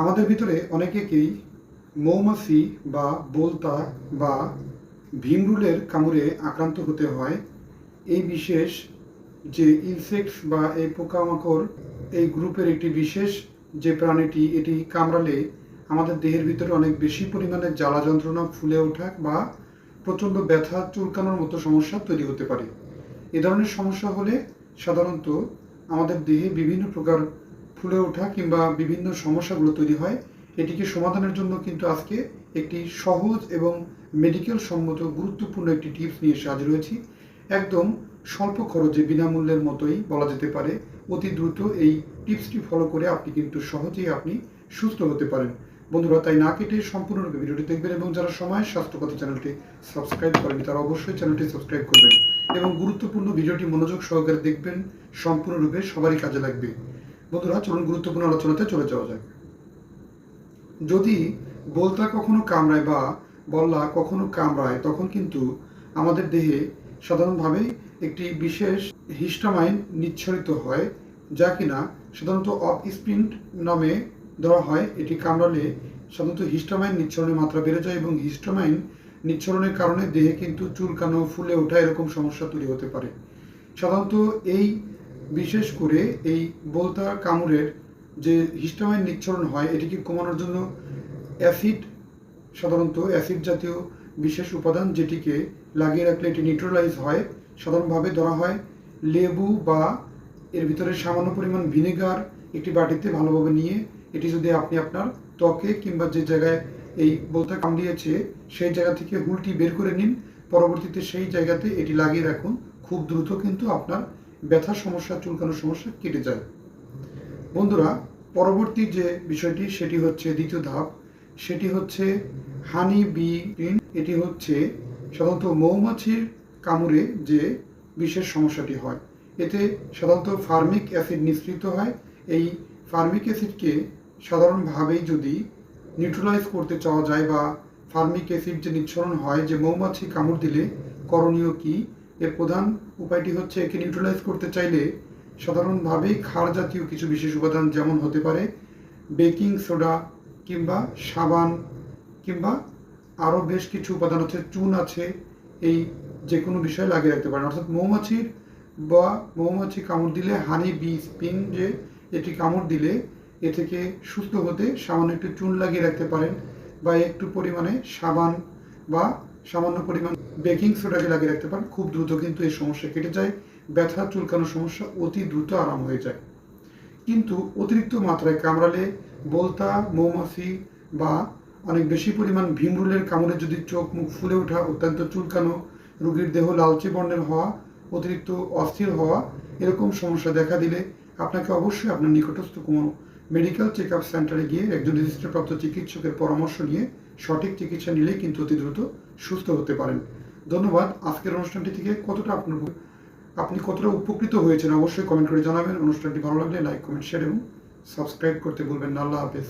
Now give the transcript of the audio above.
আমাদের ভিতরে অনেকেকেই মৌমাছি বা বোলতা বা ভীমরুলের কামড়ে আক্রান্ত হতে হয়? এই বিশেষ যে ইনসেক্টস বা এই পোকামাকড়, এই গ্রুপের একটি বিশেষ যে প্রাণীটি, এটি কামড়ালে আমাদের দেহের ভিতরে অনেক বেশি পরিমাণে জ্বালা যন্ত্রণা, ফুলে ওঠা বা প্রচণ্ড ব্যথা চুলকানোর মতো সমস্যা তৈরি হতে পারে। এ ধরনের সমস্যা হলে সাধারণত আমাদের দেহে বিভিন্ন প্রকার ফুলে ওঠা কিংবা বিভিন্ন সমস্যাগুলো তৈরি হয়, এটিকে সমাধানের জন্য কিন্তু আজকে একটি সহজ এবং মেডিকেল সম্মত গুরুত্বপূর্ণ একটি টিপস নিয়ে এসে হাজির হয়েছি। একদম স্বল্প খরচে বিনামূল্যের মতোই বলা যেতে পারে, অতি দ্রুত এই টিপসটি ফলো করে আপনি কিন্তু সহজেই আপনি সুস্থ হতে পারেন। বন্ধুরা, তাই না কেটে সম্পূর্ণরূপে ভিডিওটি দেখবেন এবং যারা সময় স্বাস্থ্যকথা চ্যানেলটি সাবস্ক্রাইব করেনি তারা অবশ্যই চ্যানেলটি সাবস্ক্রাইব করবেন এবং গুরুত্বপূর্ণ ভিডিওটি মনোযোগ সহকারে দেখবেন, সম্পূর্ণরূপে সবারই কাজে লাগবে। বন্ধুরা, চলুন গুরুত্বপূর্ণ আলোচনাতে চলে যাওয়া যাক। যদি বলতা কখনো কামড়ায় বা বল্লা কখনো কামড়ায়, তখন কিন্তু আমাদের দেহে সাধারণভাবে একটি বিশেষ হিস্টামাইন নিঃসরিত হয়, যা কিনা সাধারণত অফ স্প্রিন্ট নামে ধরা হয়। এটি কামড়ালে সাধারণত হিস্টামাইন নিঃসরণের মাত্রা বেড়ে যায় এবং হিস্টামাইন নিঃসরণের কারণে দেহে কিন্তু চুলকানো, ফুলে ওঠা এরকম সমস্যা তৈরি হতে পারে। সাধারণত এই বিশেষ করে এই বলতা কামড়ের যে হিস্টামাইন নিঃসরণ হয়, এটিকে কমানোর জন্য অ্যাসিড, সাধারণত অ্যাসিড জাতীয় বিশেষ উপাদান যেটিকে লাগিয়ে রাখলে এটি নিউট্রালাইজ হয়, সাধারণভাবে ধরা হয় লেবু বা এর ভিতরে সামান্য পরিমাণ ভিনেগার একটি বাটিতে ভালোভাবে নিয়ে, এটি যদি আপনি আপনার ত্বকে কিংবা যে জায়গায় এই বলতে কামড়িয়েছে সেই জায়গা থেকে হুলটি বের করে নিন, পরবর্তীতে সেই জায়গাতে এটি লাগিয়ে রাখুন। খুব দ্রুত কিন্তু আপনার ব্যথা, সমস্যা চুলকানোর সমস্যা কেটে যায়। বন্ধুরা, পরবর্তী যে বিষয়টি, সেটি হচ্ছে দ্বিতীয় ধাপ। সেটি হচ্ছে হানি বি পিন এটি হচ্ছে সাধারণত মৌমাছির কামড়ে যে বিশেষ সমস্যাটি হয়। এতে সাধারণত ফার্মিক অ্যাসিড নিঃসৃত হয়। এই ফার্মিক অ্যাসিডকে সাধারণভাবেই যদি নিউট্রালাইজ করতে চাওয়া যায় বা ফার্মিক অ্যাসিড যে নিঃসরণ হয়, যে মৌমাছি কামড় দিলে, করণীয় কি? এর প্রধান উপায়টি হচ্ছে একে নিউট্রালাইজ করতে চাইলে সাধারণভাবেই ক্ষার জাতীয় কিছু বিশেষ উপাদান যেমন হতে পারে বেকিং সোডা কিংবা সাবান কিংবা আরও বেশ কিছু উপাদান আছে, চুন আছে, এই যে কোনো বিষয় লাগিয়ে রাখতে পারেন। অর্থাৎ মৌমাছির বা মৌমাছি কামড় দিলে হানি বি স্পিন যে এটি কামড় দিলে এ থেকে সুস্থ হতে সামান্য একটু চুন লাগিয়ে রাখতে পারেন বা একটু পরিমাণে সাবান বা সামান্য পরিমাণ বেকিং সোডাকে লাগিয়ে রাখতে পারেন। খুব দ্রুত কিন্তু এই সমস্যা কেটে যায়। ব্যথা, চুলকানোর সমস্যা অতি দ্রুত আরাম হয়ে যায়। কিন্তু অতিরিক্ত মাত্রায় কামড়ালে বলতা, মৌমাছি বা অনেক বেশি পরিমাণ ভীমরুলের কামড়ে যদি চোখ মুখ ফুলে ওঠা, অত্যন্ত চুলকানো, রোগীর দেহ লালচে বর্ণের হওয়া, অতিরিক্ত অস্থির হওয়া, এরকম সমস্যা দেখা দিলে আপনাকে অবশ্যই আপনার নিকটস্থ কোনো মেডিকেল চেক আপ সেন্টারে গিয়ে একজন রেজিস্ট্রেপ্রাপ্ত চিকিৎসকের পরামর্শ নিয়ে সঠিক চিকিৎসা নিলেই কিন্তু অতি দ্রুত সুস্থ হতে পারেন। ধন্যবাদ। আজকের অনুষ্ঠানটি থেকে কতটা আপনার আপনি কতটা উপকৃত হয়েছেন অবশ্যই কমেন্ট করে জানাবেন। অনুষ্ঠানটি ভালো লাগলে লাইক, কমেন্ট, শেয়ার এবং সাবস্ক্রাইব করতে বলবেন আল্লাহ হাফেজ।